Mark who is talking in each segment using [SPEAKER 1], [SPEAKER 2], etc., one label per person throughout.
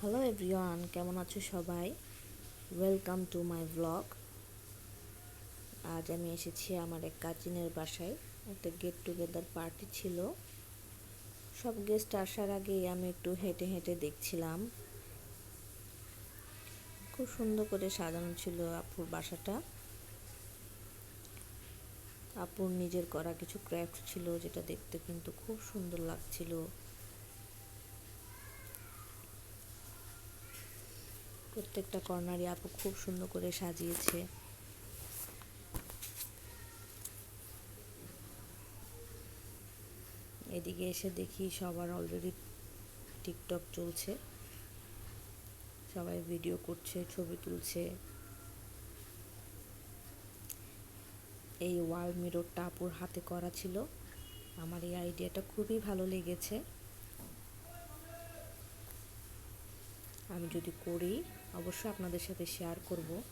[SPEAKER 1] Hello everyone কেমন আছো সবাই? ওয়েলকাম টু মাই ব্লগ আজ আমি এসেছি আমার এক কাজিনের বাসায়। একটা গেট টুগেদার পার্টি ছিল। সব গেস্ট আসার আগেই আমি একটু হেঁটে হেঁটে দেখছিলাম। খুব সুন্দর করে সাজানো ছিল আপুর বাসাটা। আপুর নিজের করা কিছু ক্র্যাফট ছিল, যেটা দেখতে কিন্তু খুব সুন্দর লাগছিল। প্রত্যেকটা কর্নারই আপু খুব সুন্দর করে সাজিয়েছে। এদিকে এসে দেখি সবার অলরেডি টিকটক চলছে। সবাই ভিডিও করছে, ছবি তুলছে। এই ওয়াল মিররটা আপুর হাতে করা ছিল। আমার এই আইডিয়াটা খুবই ভালো লেগেছে। আমি যদি করি, অবশ্যই আপনাদের সাথে শেয়ার করব।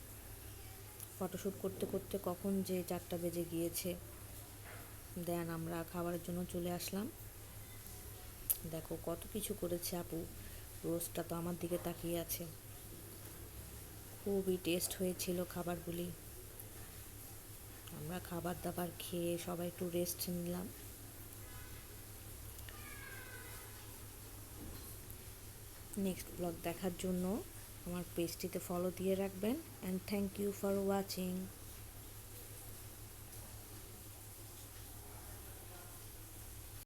[SPEAKER 1] ফটোশ্যুট করতে করতে কখন যে চারটা বেজে গিয়েছে। দেন আমরা খাবারের জন্য চলে আসলাম। দেখো কত কিছু করেছে আপু। রোজটা তো আমার দিকে তাকিয়ে আছে। খুবই টেস্ট হয়েছিল খাবারগুলি। আমরা খাবার দাবার খেয়ে সবাই একটু রেস্ট নিলাম। নেক্সট ব্লগ দেখার জন্য আমার পেজটিতে ফলো দিয়ে রাখবেন and thank you for watching